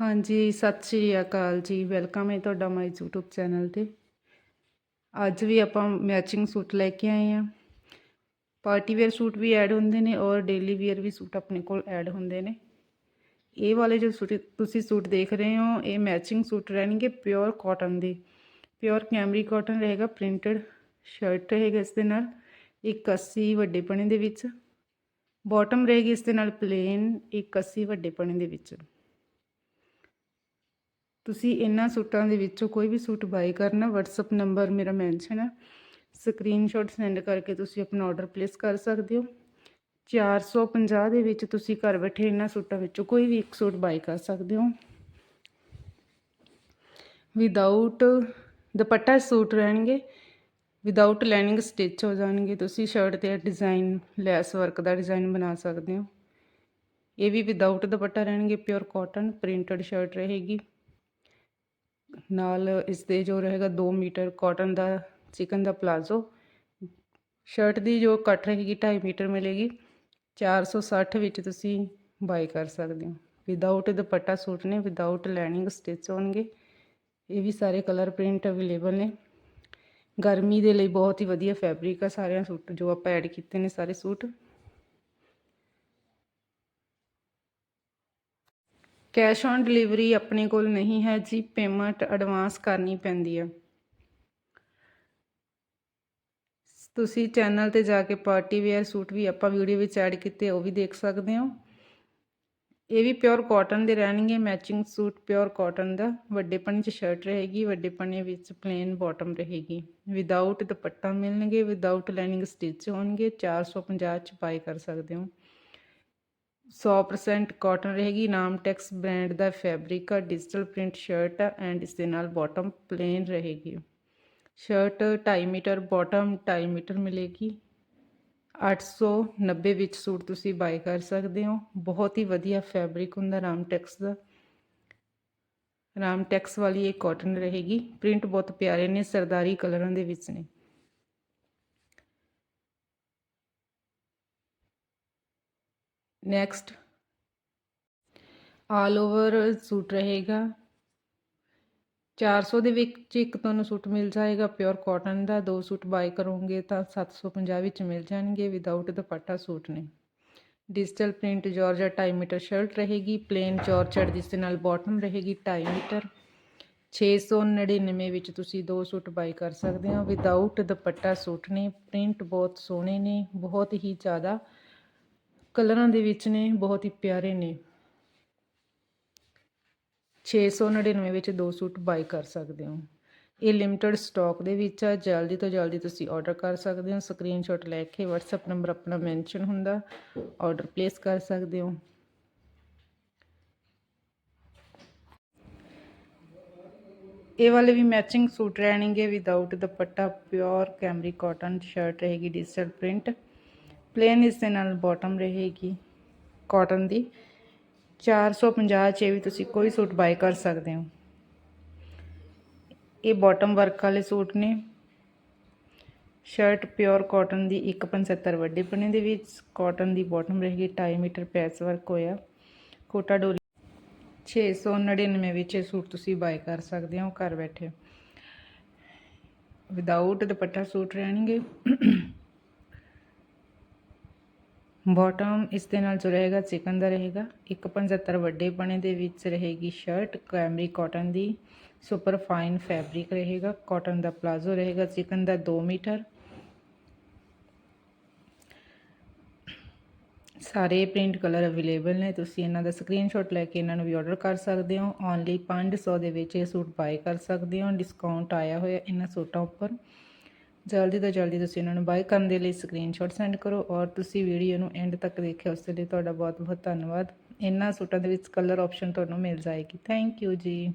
ਹਾਂਜੀ, ਸਤਿ ਸ਼੍ਰੀ ਅਕਾਲ ਜੀ। ਵੈਲਕਮ ਹੈ ਤੁਹਾਡਾ ਮਾਈ YouTube ਚੈਨਲ ਤੇ। ਅੱਜ ਵੀ ਆਪਾਂ ਮੈਚਿੰਗ ਸੂਟ ਲੈ ਕੇ ਆਏ ਆ ਪਾਰਟੀ ਵੇਅਰ ਸੂਟ ਵੀ ਐਡ ਹੁੰਦੇ ਨੇ ਔਰ ਡੇਲੀ ਵੇਅਰ ਵੀ ਸੂਟ ਆਪਣੇ ਕੋਲ ਐਡ ਹੁੰਦੇ ਨੇ। ਇਹ ਵਾਲੇ ਜੋ ਸੂਟ ਤੁਸੀਂ ਸੂਟ ਦੇਖ ਰਹੇ ਹੋ, ਇਹ ਮੈਚਿੰਗ ਸੂਟ ਰਹਿਣਗੇ ਪਿਓਰ ਕਾਟਨ ਦੇ। ਪਿਓਰ ਕੈਮਰੀ ਕਾਟਨ ਰਹੇਗਾ ਪ੍ਰਿੰਟਡ ਸ਼ਰਟ ਰਹੇਗਾ ਇਸ ਦੇ ਨਾਲ। ਇੱਕ 80 ਵੱਡੇ ਪਣੇ ਦੇ ਵਿੱਚ। ਬਾਟਮ ਰਹੇਗੀ ਇਸ ਦੇ ਨਾਲ ਪਲੇਨ ਇੱਕ 80 ਵੱਡੇ ਪਣੇ ਦੇ ਵਿੱਚ। ਤੁਸੀਂ ਇਹਨਾਂ ਸੂਟਾਂ ਦੇ ਵਿੱਚੋਂ ਕੋਈ ਵੀ ਸੂਟ ਬਾਈ ਕਰਨਾ, WhatsApp ਨੰਬਰ ਮੇਰਾ ਮੈਂਸ਼ਨ ਹੈ ਸਕਰੀਨਸ਼ਾਟ ਸੈਂਡ ਕਰਕੇ ਤੁਸੀਂ ਆਪਣਾ ਆਰਡਰ ਪਲੇਸ ਕਰ ਸਕਦੇ ਹੋ। 450 ਦੇ ਵਿੱਚ ਤੁਸੀਂ ਘਰ ਬੈਠੇ ਇਹਨਾਂ ਸੂਟਾਂ ਵਿੱਚੋਂ ਕੋਈ ਵੀ ਇੱਕ ਸੂਟ ਬਾਈ ਕਰ ਸਕਦੇ ਹੋ। ਵਿਦਆਊਟ ਦੁਪੱਟਾ ਸੂਟ ਰਹਿਣਗੇ। ਵਿਦਆਊਟ ਲਾਈਨਿੰਗ ਸਟਿਚ ਹੋ ਜਾਣਗੇ। ਤੁਸੀਂ ਸ਼ਰਟ ਤੇ ਡਿਜ਼ਾਈਨ ਲੈਸ ਵਰਕ ਦਾ ਡਿਜ਼ਾਈਨ ਬਣਾ ਸਕਦੇ ਹੋ। ਇਹ ਵੀ ਵਿਦਆਊਟ ਦੁਪੱਟਾ ਰਹਿਣਗੇ। ਪਿਓਰ ਕਾਟਨ ਪ੍ਰਿੰਟਡ ਸ਼ਰਟ ਰਹੇਗੀ। ਨਾਲ ਇਸ ਦੇ ਜੋ ਰਹੇਗਾ 2 ਮੀਟਰ ਕਾਟਨ ਦਾ ਚਿਕਨ ਦਾ ਪਲਾਜ਼ੋ ਸ਼ਰਟ ਦੀ ਜੋ ਕੱਟ ਰਹੇਗੀ 2.5 ਮੀਟਰ ਮਿਲੇਗੀ। 460 ਵਿੱਚ ਤੁਸੀਂ ਬਾਈ ਕਰ ਸਕਦੇ ਹੋ। ਵਿਦਆਊਟ ਦੁਪੱਟਾ ਸੂਟ ਨੇ ਵਿਦਆਊਟ ਲਾਈਨਿੰਗ ਸਟਿਚ ਹੋਣਗੇ। ਇਹ ਵੀ ਸਾਰੇ ਕਲਰ ਪ੍ਰਿੰਟ ਅਵੇਲੇਬਲ ਨੇ। ਗਰਮੀ ਦੇ ਲਈ ਬਹੁਤ ਹੀ ਵਧੀਆ ਫੈਬਰਿਕ ਆ ਸਾਰਿਆਂ ਸੂਟ, ਜੋ ਆਪਾਂ ਐਡ ਕੀਤੇ ਨੇ ਸਾਰੇ ਸੂਟ। ਕੈਸ਼ ਔਨ ਡਿਲੀਵਰੀ ਆਪਣੇ ਕੋਲ ਨਹੀਂ ਹੈ ਜੀ, ਪੇਮੈਂਟ ਐਡਵਾਂਸ ਕਰਨੀ ਪੈਂਦੀ ਹੈ। ਤੁਸੀਂ ਚੈਨਲ ਤੇ ਜਾ ਕੇ ਪਾਰਟੀ ਵੇਅਰ ਸੂਟ ਵੀ ਆਪਾਂ ਵੀਡੀਓ ਵਿੱਚ ਐਡ ਕੀਤੇ, ਉਹ ਵੀ ਦੇਖ ਸਕਦੇ ਹੋ। ਇਹ ਵੀ ਪਿਓਰ ਕਾਟਨ ਦੇ ਰਹਿਣਗੇ, ਮੈਚਿੰਗ ਸੂਟ ਪਿਓਰ ਕਾਟਨ ਦਾ। ਵੱਡੇ ਪਣੇ 'ਚ ਸ਼ਰਟ ਰਹੇਗੀ ਵੱਡੇ ਪਣੇ ਵਿੱਚ ਪਲੇਨ ਬਾਟਮ ਰਹੇਗੀ। ਵਿਦਆਊਟ ਦੁਪੱਟਾ ਮਿਲਣਗੇ, ਵਿਦਆਊਟ ਲਾਈਨਿੰਗ ਸਟਿਚ ਹੋਣਗੇ 450 ਚ ਬਾਈ ਕਰ ਸਕਦੇ ਹੋ। 100% ਕਾਟਨ ਰਹੇਗੀ। ਨਾਮ ਟੈਕਸ ਬ੍ਰਾਂਡ ਦਾ ਫੈਬਰਿਕ ਆ ਡਿਜੀਟਲ ਪ੍ਰਿੰਟ ਸ਼ਰਟ ਆ ਐਂਡ ਇਸ ਦੇ ਨਾਲ ਬਾਟਮ ਪਲੇਨ ਰਹੇਗੀ। ਸ਼ਰਟ 2.5 ਮੀਟਰ ਬਾਟਮ 2.5 ਮੀਟਰ ਮਿਲੇਗੀ। 890 ਵਿੱਚ ਸੂਟ ਤੁਸੀਂ ਬਾਈ ਕਰ ਸਕਦੇ ਹੋ। ਬਹੁਤ ਹੀ ਵਧੀਆ ਫੈਬਰਿਕ ਹੁੰਦਾ ਰਾਮ ਟੈਕਸ ਦਾ। ਰਾਮ ਟੈਕਸ ਵਾਲੀ ਇਹ ਕਾਟਨ ਰਹੇਗੀ। ਪ੍ਰਿੰਟ ਬਹੁਤ ਪਿਆਰੇ ਨੇ, ਸਰਦਾਰੀ ਕਲਰਾਂ ਦੇ ਵਿੱਚ ਨੇ। ਨੈਕਸਟ ਆਲ ਓਵਰ ਸੂਟ ਰਹੇਗਾ। 400 ਦੇ ਵਿੱਚ ਇੱਕ ਤੁਹਾਨੂੰ ਸੂਟ ਮਿਲ ਜਾਏਗਾ ਪਿਓਰ ਕਾਟਨ ਦਾ। ਦੋ ਸੂਟ ਬਾਈ ਕਰੋਗੇ ਤਾਂ 750 ਵਿੱਚ ਮਿਲ ਜਾਣਗੇ ਵਿਦਆਊਟ ਦੁਪੱਟਾ ਸੂਟ ਨੇ। Digital print georgette 2.5 metre shirt ਰਹੇਗੀ। ਪਲੇਨ ਜਾਰਜਟ ਜਿਸ ਦੇ ਨਾਲ ਬਾਟਮ ਰਹੇਗੀ 2.5 ਮੀਟਰ 699 ਵਿੱਚ ਤੁਸੀਂ ਦੋ ਸੂਟ ਬਾਈ ਕਰ ਸਕਦੇ ਹੋ। ਵਿਦਆਊਟ ਦੁਪੱਟਾ ਸੂਟ ਨੇ। ਪ੍ਰਿੰਟ ਬਹੁਤ ਸੋਹਣੇ ਨੇ। ਬਹੁਤ ਹੀ ਜ਼ਿਆਦਾ ਕਲਰਾਂ ਦੇ ਵਿੱਚ ਨੇ, ਬਹੁਤ ਹੀ ਪਿਆਰੇ ਨੇ। 699 ਵਿੱਚ ਦੋ ਸੂਟ ਬਾਈ ਕਰ ਸਕਦੇ ਹੋ। ਇਹ ਲਿਮਟਿਡ ਸਟਾਕ ਦੇ ਵਿੱਚ ਆ, ਜਲਦੀ ਤੋਂ ਜਲਦੀ ਤੁਸੀਂ ਆਰਡਰ ਕਰ ਸਕਦੇ ਹੋ। ਸਕਰੀਨਸ਼ਾਟ ਲੈ ਕੇ WhatsApp ਨੰਬਰ ਆਪਣਾ ਮੈਂਸ਼ਨ ਹੁੰਦਾ ਆਰਡਰ ਪਲੇਸ ਕਰ ਸਕਦੇ ਹੋ। ਇਹ ਵਾਲੇ ਵੀ ਮੈਚਿੰਗ ਸੂਟ ਰਹਿਣਗੇ without dupatta pure cambric cotton shirt ਰਹੇਗੀ ਡਿਜੀਟਲ ਪ੍ਰਿੰਟ ਪਲੇਨ ਇਸ ਦੇ ਨਾਲ ਬਾਟਮ ਰਹੇਗੀ ਕਾਟਨ ਦੀ। 450 ਚ ਵੀ ਤੁਸੀਂ ਕੋਈ ਸੂਟ ਬਾਈ ਕਰ ਸਕਦੇ ਹੋ। ਇਹ ਬਾਟਮ ਵਰਕ ਵਾਲੇ ਸੂਟ ਨੇ। ਸ਼ਰਟ ਪਿਓਰ ਕਾਟਨ ਦੀ 175 ਵੱਡੇ ਪਨੇ ਦੇ ਵਿੱਚ ਕਾਟਨ ਦੀ ਬਾਟਮ ਰਹੇਗੀ 2.5 ਮੀਟਰ ਪੈਸ ਵਰਕ ਹੋਇਆ। ਕੋਟਾ ਡੋਰੀ 699 ਵਿੱਚ ਇਹ ਸੂਟ ਤੁਸੀਂ ਬਾਈ ਕਰ ਸਕਦੇ ਹੋ ਘਰ ਬੈਠੇ। ਵਿਦਆਊਟ ਦੁਪੱਟਾ ਸੂਟ ਰਹਿਣਗੇ। ਬਾਟਮ ਇਸ ਦੇ ਨਾਲ ਜੋ ਰਹੇਗਾ, ਚਿਕਨ ਦਾ ਰਹੇਗਾ। 175 ਵੱਡੇ ਪਣੇ ਦੇ ਵਿੱਚ ਰਹੇਗੀ ਸ਼ਰਟ ਕੈਮਰੀ ਕਾਟਨ ਦੀ। ਸੁਪਰ ਫਾਈਨ ਫੈਬਰਿਕ ਰਹੇਗਾ। ਕਾਟਨ ਦਾ ਪਲਾਜ਼ੋ ਰਹੇਗਾ। ਚਿਕਨ ਦਾ 2 ਮੀਟਰ। ਸਾਰੇ ਪ੍ਰਿੰਟ ਕਲਰ ਅਵੇਲੇਬਲ ਨੇ। ਤੁਸੀਂ ਇਹਨਾਂ ਦਾ ਸਕਰੀਨਸ਼ਾਟ ਲੈ ਕੇ ਇਹਨਾਂ ਨੂੰ ਵੀ ਆਰਡਰ ਕਰ ਸਕਦੇ ਹੋ। ਓਨਲੀ 500 ਦੇ ਵਿੱਚ ਇਹ ਸੂਟ ਬਾਈ ਕਰ ਸਕਦੇ ਹੋ। ਡਿਸਕਾਊਂਟ ਆਇਆ ਹੋਇਆ ਇਹਨਾਂ ਸੂਟਾਂ ਉੱਪਰ। ਜਲਦੀ ਤੋਂ ਜਲਦੀ ਤੁਸੀਂ ਇਹਨਾਂ ਨੂੰ ਬਾਏ ਕਰਨ ਦੇ ਲਈ ਸਕਰੀਨਸ਼ਾਟ ਸੈਂਡ ਕਰੋ ਔਰ ਤੁਸੀਂ ਵੀਡੀਓ ਨੂੰ ਐਂਡ ਤੱਕ ਦੇਖਿਆ, ਉਸ ਲਈ ਤੁਹਾਡਾ ਬਹੁਤ ਬਹੁਤ ਧੰਨਵਾਦ। ਇਹਨਾਂ ਸੂਟਾਂ ਦੇ ਵਿੱਚ ਕਲਰ ਆਪਸ਼ਨ ਤੁਹਾਨੂੰ ਮਿਲ ਜਾਏਗੀ। ਥੈਂਕ ਯੂ ਜੀ।